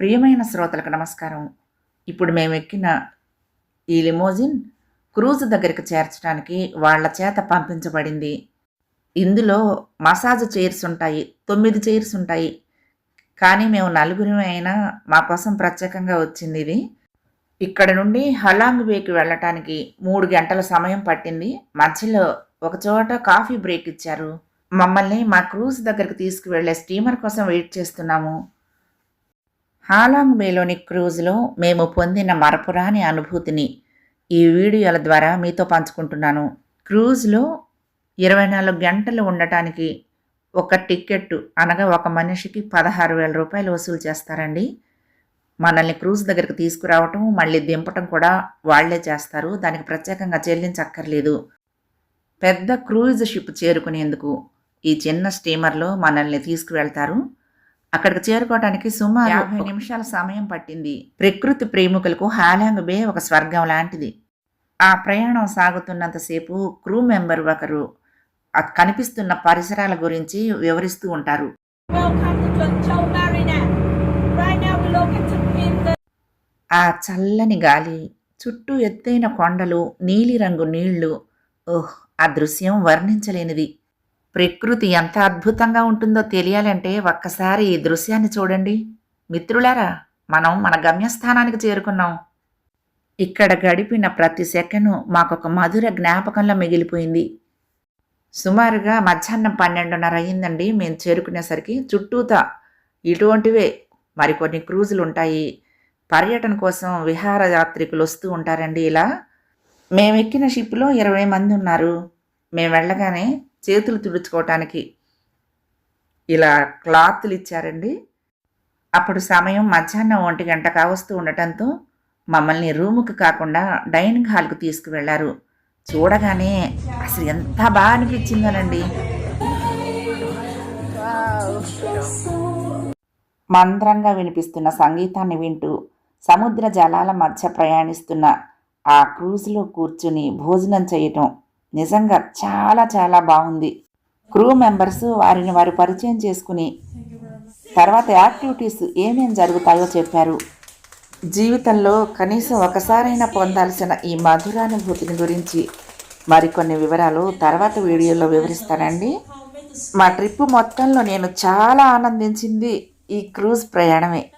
ప్రియమైన శ్రోతలకు నమస్కారం. ఇప్పుడు మేము ఎక్కిన ఈ లిమోజిన్ క్రూజ్ దగ్గరికి చేర్చడానికి వాళ్ళ చేత పంపించబడింది. ఇందులో మసాజ్ చైర్స్ ఉంటాయి తొమ్మిది చైర్స్ ఉంటాయి. కానీ మేము నలుగురి అయినా మా కోసం ప్రత్యేకంగా వచ్చింది ఇది. ఇక్కడ నుండి హలాంగ్ బేకి వెళ్ళటానికి మూడు గంటల సమయం పట్టింది. మధ్యలో ఒక చోట కాఫీ బ్రేక్ ఇచ్చారు. మమ్మల్ని మా క్రూజ్ దగ్గరికి తీసుకువెళ్ళే స్టీమర్ కోసం వెయిట్ చేస్తున్నాము. హాలాంగ్ బేలోని క్రూజ్లో మేము పొందిన మరపురాని అనుభూతిని ఈ వీడియోల ద్వారా మీతో పంచుకుంటున్నాను. క్రూజ్లో ఇరవై నాలుగు గంటలు ఉండటానికి ఒక టికెట్ అనగా ఒక మనిషికి పదహారు వేల రూపాయలు వసూలు చేస్తారండి. మనల్ని క్రూజ్ దగ్గరికి తీసుకురావటం మళ్ళీ దింపటం కూడా వాళ్ళే చేస్తారు. దానికి ప్రత్యేకంగా చెల్లించక్కర్లేదు. పెద్ద క్రూజ్ షిప్ చేరుకునేందుకు ఈ చిన్న స్టీమర్లో మనల్ని తీసుకువెళ్తారు. అక్కడికి చేరుకోవడానికి సుమారు యాభై నిమిషాల సమయం పట్టింది. ప్రకృతి ప్రేమికులకు హాలాంగ్ బే ఒక స్వర్గం లాంటిది. ఆ ప్రయాణం సాగుతున్నంతసేపు క్రూ మెంబర్ ఒకరు కనిపిస్తున్న పరిసరాల గురించి వివరిస్తూ ఉంటారు. ఆ చల్లని గాలి చుట్టూ ఎత్తైన కొండలు నీలిరంగు నీళ్ళు ఓహ్ ఆ దృశ్యం వర్ణించలేనిది. ప్రకృతి ఎంత అద్భుతంగా ఉంటుందో తెలియాలంటే ఒక్కసారి ఈ దృశ్యాన్ని చూడండి. మిత్రులారా మనం మన గమ్యస్థానానికి చేరుకున్నాం. ఇక్కడ గడిపిన ప్రతి సెకను మాకొక మధుర జ్ఞాపకంలో మిగిలిపోయింది. సుమారుగా మధ్యాహ్నం పన్నెండున్నర అయ్యిందండి. మేము చేరుకునేసరికి చుట్టూతా ఇటువంటివే మరికొన్ని క్రూజులు ఉంటాయి. పర్యటన కోసం విహారయాత్రికులు వస్తూ ఉంటారండి ఇలా. మేము ఎక్కిన షిప్లో ఇరవై మంది ఉన్నారు. మేము వెళ్ళగానే చేతులు తుడుచుకోవటానికి ఇలా క్లాత్లు ఇచ్చారండి. అప్పుడు సమయం మధ్యాహ్నం ఒంటి గంట కావస్తూ ఉండటంతో మమ్మల్ని రూముకు కాకుండా డైనింగ్ హాల్కు తీసుకువెళ్ళారు. చూడగానే అసలు ఎంత బాగా అనిపించిందోనండి. మంద్రంగా వినిపిస్తున్న సంగీతాన్ని వింటూ సముద్ర జలాల మధ్య ప్రయాణిస్తున్న ఆ క్రూజ్లో కూర్చుని భోజనం చేయటం నిజంగా చాలా చాలా బాగుంది. క్రూ మెంబర్స్ వారిని వారు పరిచయం చేసుకుని తర్వాత యాక్టివిటీస్ ఏమేం జరుగుతాయో చెప్పారు. జీవితంలో కనీసం ఒకసారైనా పొందాల్సిన ఈ మధురానుభూతిని గురించి మరికొన్ని వివరాలు తర్వాత వీడియోలో వివరిస్తానండి. మా ట్రిప్ మొత్తంలో నేను చాలా ఆనందించింది ఈ క్రూజ్ ప్రయాణమే.